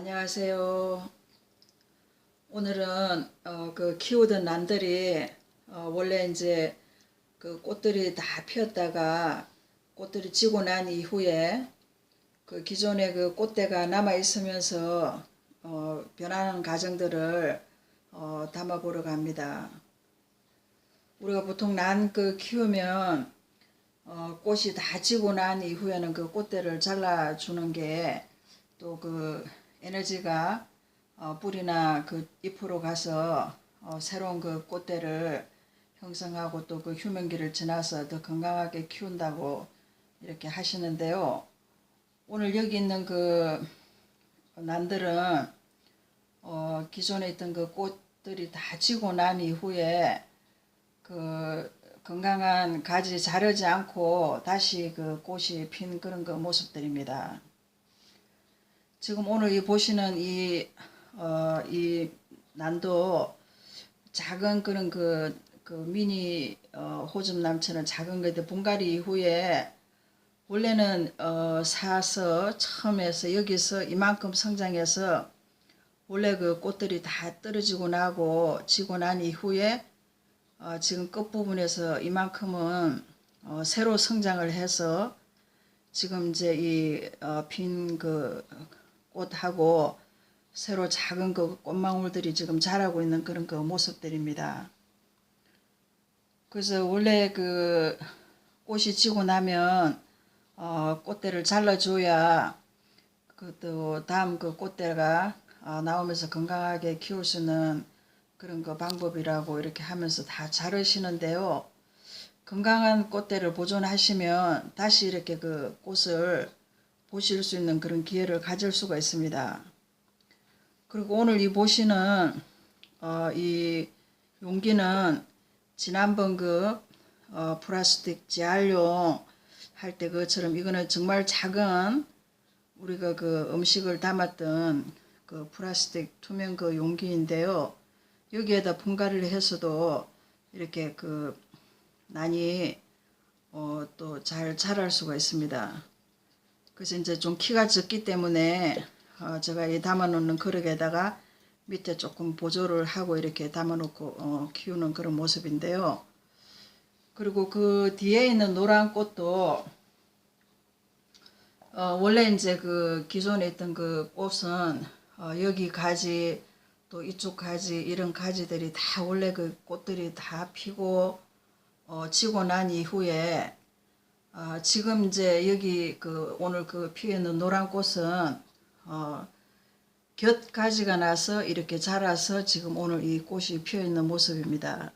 안녕하세요. 오늘은 어, 그 키우던 난들이 어, 원래 이제 그 꽃들이 다 피었다가 꽃들이 지고 난 이후에 그 기존의 그 꽃대가 남아 있으면서 어, 변하는 과정들을 어, 담아보러 갑니다. 우리가 보통 난 그 키우면 어, 꽃이 다 지고 난 이후에는 그 꽃대를 잘라주는 게 또그 에너지가 어, 뿌리나 그 잎으로 가서 어, 새로운 그 꽃대를 형성하고 또 그 휴면기를 지나서 더 건강하게 키운다고 이렇게 하시는데요. 오늘 여기 있는 그 난들은 어, 기존에 있던 그 꽃들이 다 지고 난 이후에 그 건강한 가지 자르지 않고 다시 그 꽃이 핀 그런 그 모습들입니다. 지금 오늘 이 보시는 이, 어, 이 난도 작은 그런 그, 그 미니, 어, 호접남처럼 작은 것들 분갈이 이후에 원래는, 어, 사서 처음에서 여기서 이만큼 성장해서 원래 그 꽃들이 다 떨어지고 나고 지고 난 이후에 어, 지금 끝부분에서 이만큼은 어, 새로 성장을 해서 지금 이제 이핀그 꽃하고 새로 작은 그 꽃망울들이 지금 자라고 있는 그런 그 모습들입니다. 그래서 원래 그 꽃이 지고 나면 어, 꽃대를 잘라줘야 그 또 다음 그 꽃대가 어, 나오면서 건강하게 키울 수 있는 그런 그 방법이라고 이렇게 하면서 다 자르시는데요. 건강한 꽃대를 보존하시면 다시 이렇게 그 꽃을 보실 수 있는 그런 기회를 가질 수가 있습니다. 그리고 오늘 이 보시는 어, 이 용기는 지난번 그 어, 플라스틱 재활용 할 때 그처럼 이거는 정말 작은 우리가 그 음식을 담았던 그 플라스틱 투명 그 용기인데요. 여기에다 분갈이를 해서도 이렇게 그 난이 어, 또 잘 자랄 수가 있습니다. 그래서 이제 좀 키가 적기 때문에 어, 제가 이 담아놓는 그릇에다가 밑에 조금 보조를 하고 이렇게 담아놓고 어, 키우는 그런 모습인데요. 그리고 그 뒤에 있는 노란 꽃도 어, 원래 이제 그 기존에 있던 그 꽃은 어, 여기 가지 또 이쪽 가지 이런 가지들이 다 원래 그 꽃들이 다 피고 어, 지고 난 이후에 어, 지금 이제 여기 그 오늘 그 피어 있는 노란 꽃은 어, 곁 가지가 나서 이렇게 자라서 지금 오늘 이 꽃이 피어 있는 모습입니다.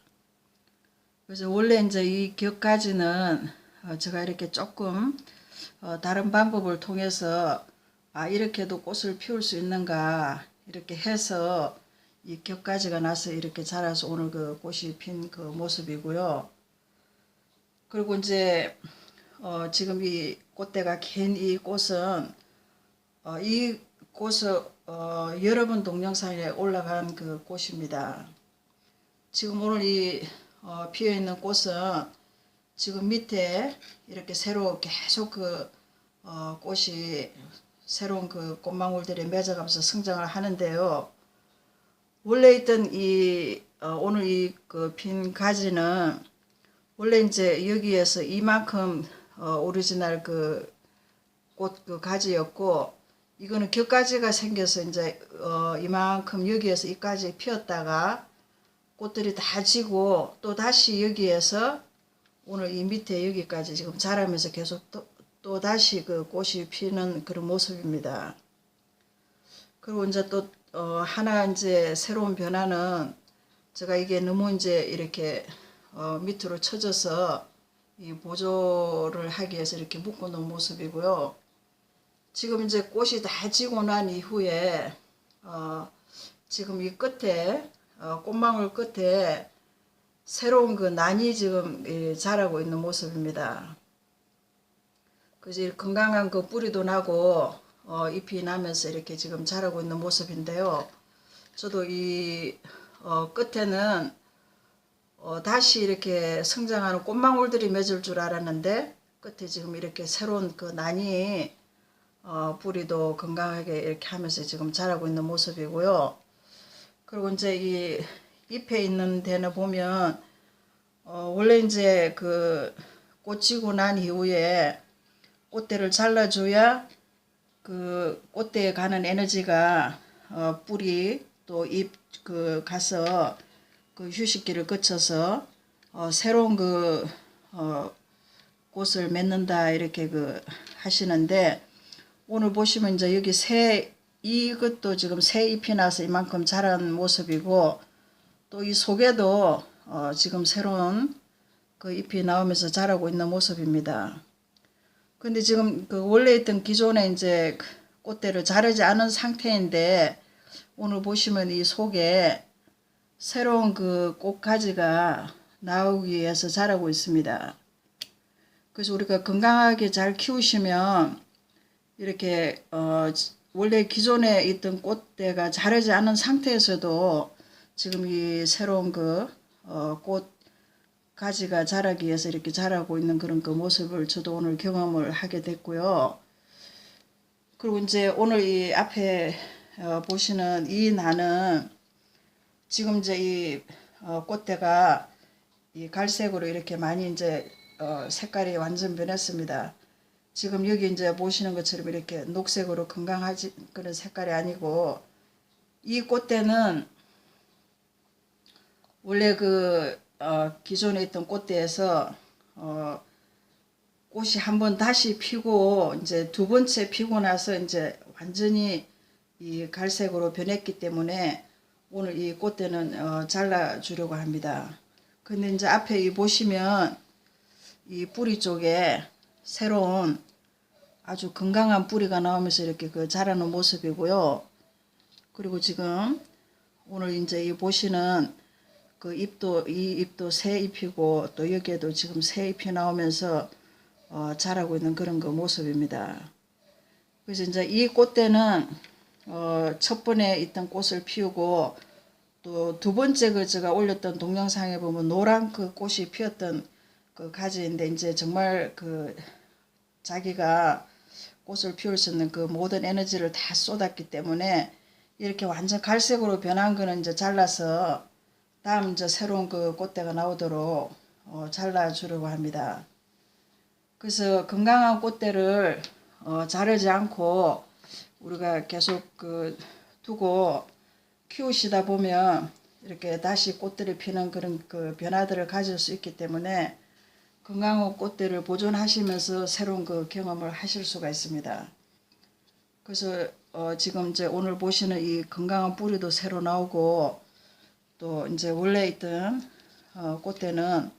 그래서 원래 이제 이 곁 가지는 어, 제가 이렇게 조금 어, 다른 방법을 통해서 아 이렇게도 꽃을 피울 수 있는가 이렇게 해서 이 겹가지가 나서 이렇게 자라서 오늘 그 꽃이 핀 그 모습이고요. 그리고 이제 어, 지금 이 꽃대가 긴 이 꽃은 어, 이 꽃은 어, 여러 번 동영상에 올라간 그 꽃입니다. 지금 오늘 이 어, 피어 있는 꽃은 지금 밑에 이렇게 새로 계속 그 어, 꽃이 새로운 그 꽃망울들이 맺어가면서 성장을 하는데요. 원래 있던 이 어, 오늘 이그핀 가지는 원래 이제 여기에서 이만큼 어, 오리지널 그 꽃 그 가지였고 이거는 겹가지가 생겨서 이제 어, 이만큼 여기에서 이까지 피었다가 꽃들이 다 지고 또 다시 여기에서 오늘 이 밑에 여기까지 지금 자라면서 계속 또, 또 다시 그 꽃이 피는 그런 모습입니다. 그리고 이제 또 어, 하나 이제 새로운 변화는 제가 이게 너무 이제 이렇게 어, 밑으로 쳐져서 이 보조를 하기 위해서 이렇게 묶어 놓은 모습이고요. 지금 이제 꽃이 다 지고 난 이후에 어, 지금 이 끝에 어, 꽃망울 끝에 새로운 그 난이 지금 예, 자라고 있는 모습입니다. 그래서 이 건강한 그 뿌리도 나고 어, 잎이 나면서 이렇게 지금 자라고 있는 모습인데요. 저도 이 어, 끝에는 어, 다시 이렇게 성장하는 꽃망울들이 맺을 줄 알았는데 끝에 지금 이렇게 새로운 그 난이 어, 뿌리도 건강하게 이렇게 하면서 지금 자라고 있는 모습이고요. 그리고 이제 이 잎에 있는 데는 보면 어, 원래 이제 그 꽃지고 난 이후에 꽃대를 잘라줘야 그 꽃대에 가는 에너지가 어, 뿌리 또 잎 그 가서 그 휴식기를 거쳐서 어, 새로운 그 어, 꽃을 맺는다 이렇게 그 하시는데 오늘 보시면 이제 여기 새 이것도 지금 새 잎이 나서 이만큼 자란 모습이고 또 이 속에도 어, 지금 새로운 그 잎이 나오면서 자라고 있는 모습입니다. 근데 지금 그 원래 있던 기존에 이제 꽃대를 자르지 않은 상태인데 오늘 보시면 이 속에 새로운 그 꽃가지가 나오기 위해서 자라고 있습니다. 그래서 우리가 건강하게 잘 키우시면 이렇게 어 원래 기존에 있던 꽃대가 자르지 않은 상태에서도 지금 이 새로운 그어꽃 가지가 자라기 위해서 이렇게 자라고 있는 그런 그 모습을 저도 오늘 경험을 하게 됐고요. 그리고 이제 오늘 이 앞에 어, 보시는 이 나는 지금 이제 이 어, 꽃대가 이 갈색으로 이렇게 많이 이제 어, 색깔이 완전 변했습니다. 지금 여기 이제 보시는 것처럼 이렇게 녹색으로 건강하지 그런 색깔이 아니고 이 꽃대는 원래 그 어, 기존에 있던 꽃대에서 어, 꽃이 한번 다시 피고 이제 두 번째 피고 나서 이제 완전히 이 갈색으로 변했기 때문에 오늘 이 꽃대는 어, 잘라 주려고 합니다. 근데 이제 앞에 이 보시면 이 뿌리 쪽에 새로운 아주 건강한 뿌리가 나오면서 이렇게 그 자라는 모습이고요. 그리고 지금 오늘 이제 이 보시는 그 잎도 이 잎도 새 잎이고 또 여기에도 지금 새 잎이 나오면서 어, 자라고 있는 그런 그 모습입니다. 그래서 이제 이 꽃대는 어, 첫 번에 있던 꽃을 피우고 또 두 번째 그 제가 올렸던 동영상에 보면 노란 그 꽃이 피었던 그 가지인데 이제 정말 그 자기가 꽃을 피울 수 있는 그 모든 에너지를 다 쏟았기 때문에 이렇게 완전 갈색으로 변한 거는 이제 잘라서 다음 이제 새로운 그 꽃대가 나오도록 어, 잘라주려고 합니다. 그래서 건강한 꽃대를 어, 자르지 않고 우리가 계속 그 두고 키우시다 보면 이렇게 다시 꽃들이 피는 그런 그 변화들을 가질 수 있기 때문에 건강한 꽃들을 보존하시면서 새로운 그 경험을 하실 수가 있습니다. 그래서 어 지금 이제 오늘 보시는 이 건강한 뿌리도 새로 나오고 또 이제 원래 있던 어 꽃대는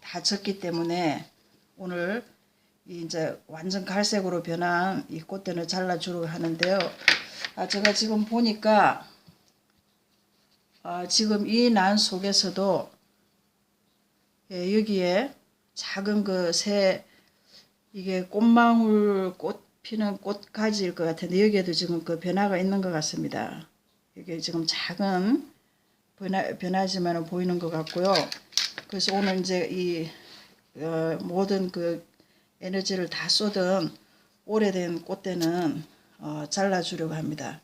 다 졌기 때문에 오늘 이 이제 완전 갈색으로 변한 이 꽃대는 잘라주려고 하는데요. 아 제가 지금 보니까 아 지금 이 난 속에서도 예, 여기에 작은 그 새 이게 꽃망울 꽃 피는 꽃가지일 것 같은데 여기에도 지금 그 변화가 있는 것 같습니다. 이게 지금 작은 변화, 변하지만 보이는 것 같고요. 그래서 오늘 이제 이 어, 모든 그 에너지를 다 쏟은 오래된 꽃대는 어, 잘라주려고 합니다.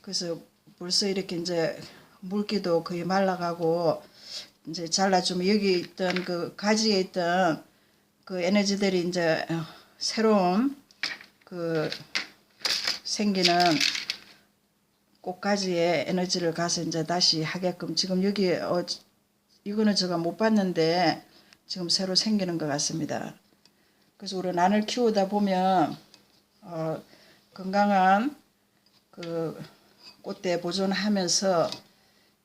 그래서 벌써 이렇게 이제 물기도 거의 말라가고 이제 잘라주면 여기 있던 그 가지에 있던 그 에너지들이 이제 어, 새로운 그 생기는 꽃가지에 에너지를 가서 이제 다시 하게끔 지금 여기 어 이거는 제가 못 봤는데 지금 새로 생기는 것 같습니다. 그래서 우리 난을 키우다 보면 어 건강한 그 꽃대 보존하면서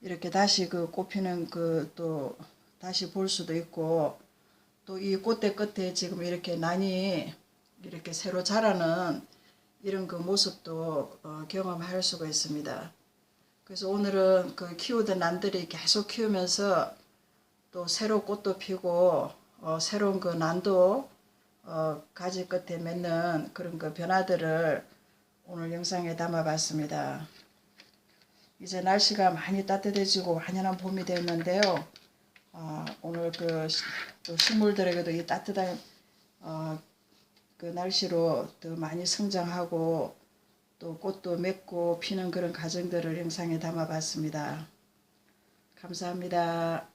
이렇게 다시 그 꽃피는 그 또 다시 볼 수도 있고 또 이 꽃대 끝에 지금 이렇게 난이 이렇게 새로 자라는 이런 그 모습도 어, 경험할 수가 있습니다. 그래서 오늘은 그 키우던 난들이 계속 키우면서 또 새로 꽃도 피고 어, 새로운 그 난도 어, 가지 끝에 맺는 그런 그 변화들을 오늘 영상에 담아봤습니다. 이제 날씨가 많이 따뜻해지고 완연한 봄이 되었는데요. 어, 오늘 그 또 식물들에게도 이 따뜻한 어, 그 날씨로 더 많이 성장하고 또 꽃도 맺고 피는 그런 과정들을 영상에 담아봤습니다. 감사합니다.